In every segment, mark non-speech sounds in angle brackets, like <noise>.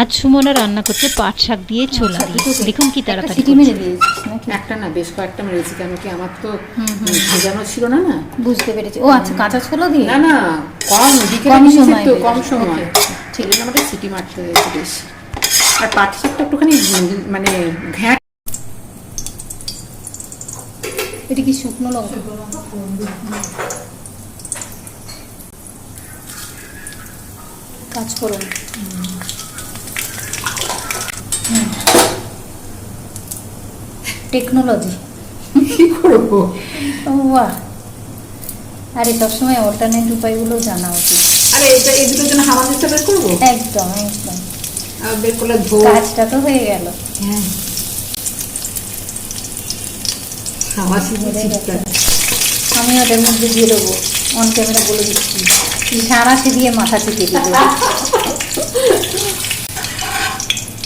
আজ সুমনা রান্না করছে পাট শাক দিয়ে ছোলা দিয়ে। দেখুন কি তাড়াতাড়ি। মেরে দিয়েছিস একটা না বেশ কয়েকটা মেরেছি কেন কি আমার তো হুম, হুম। ভেজানো ছিল না না? বুঝতে পেরেছি। ও আচ্ছা কাঁচা ছোলা দিয়ে? না না কম বিকেলে কম সময় তো কম সময়। ঠিক আছে আমাকে সিটি মারতে হয়েছে বেশ। আর পাটি শাকটা একটুখানি মানে ঘ্যাঁট। এটা কি শুকনো লঙ্কা? কাজ করুন টেকনোলজি কি করব? বাহ আরে সবসময় অল্টারনেট উপায়গুলো জানা উচিত। আরে এটা এই দুটোর জন্য হাওয়া দিতে বের করব? একদম একদম। আর বের করলে কাজটা তো হয়ে গেল। হ্যাঁ। হাওয়া আমি ওদের মধ্যে দিয়ে দেবো। অন ক্যামেরা বলে দিচ্ছি। সারাশি দিয়ে মাথা চিপে দিব। <laughs>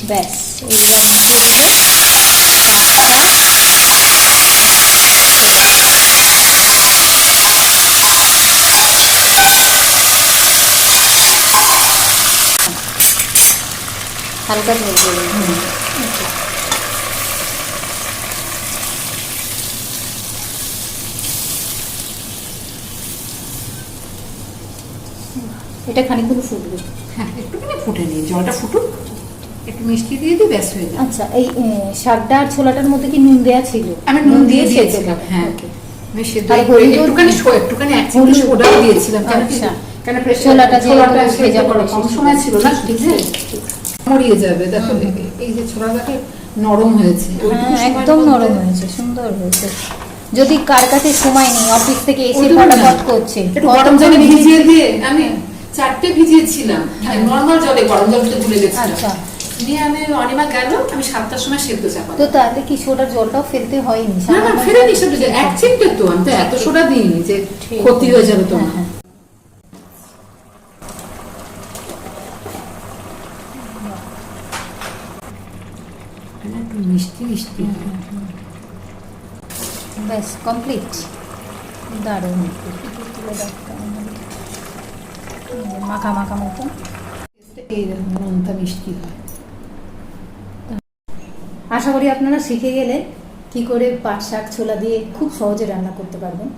ব্যাস এইগুলোর মধ্যে দেবো হালকা ঝোল এটা খানিকক্ষণ ফুটবে। হ্যাঁ একটুখানি ফুটে নিই জলটা ফুটুক। একটু মিষ্টি দিয়ে দিই ব্যাস হয়ে যাবে। আচ্ছা এই শাকটা আর ছোলাটার মধ্যে কি নুন দেওয়া ছিল? আমি নুন দিয়ে দিয়েছিলাম হ্যাঁ। একটুখানি একটুখানি এক চিমটি সোডাও দিয়েছিলাম কেন আচ্ছা। কেন ছোলাটা ছোলাটা কম সময় ছিল না ঠিক আছে? মরিয়ে যাবে। দেখো এই যে নরম হয়েছে। হ্যাঁ, একদম নরম হয়েছে সুন্দর হয়েছে। যদি কার কাছে সময় নেই অফিস থেকে এসে ফটাফট করছে। গরম জলে ভিজিয়ে দিয়ে আমি চারটে ভিজিয়েছিলাম। নর্মাল জলে গরম জল তো ভুলে গেছিলাম। আচ্ছা। আমি অনিমা গেল আমি সাতটার সময় সেদ্ধ চাপা তো তাহলে কি সোডার জলটাও ফেলতে হয়নি না না এক চিমটে তো আমি তো এত সোডা দিইনি যে ক্ষতি হয়ে যাবে হ্যাঁ, তোমার একটু মিষ্টি মিষ্টি। ব্যাস কমপ্লিট দারুণ। তুলে মাখা মাখা। মতো এইরকম নোনতা মিষ্টি হয়। আশা করি আপনারা শিখে গেলে কি করে পাট শাক ছোলা দিয়ে খুব সহজে রান্না করতে পারবেন।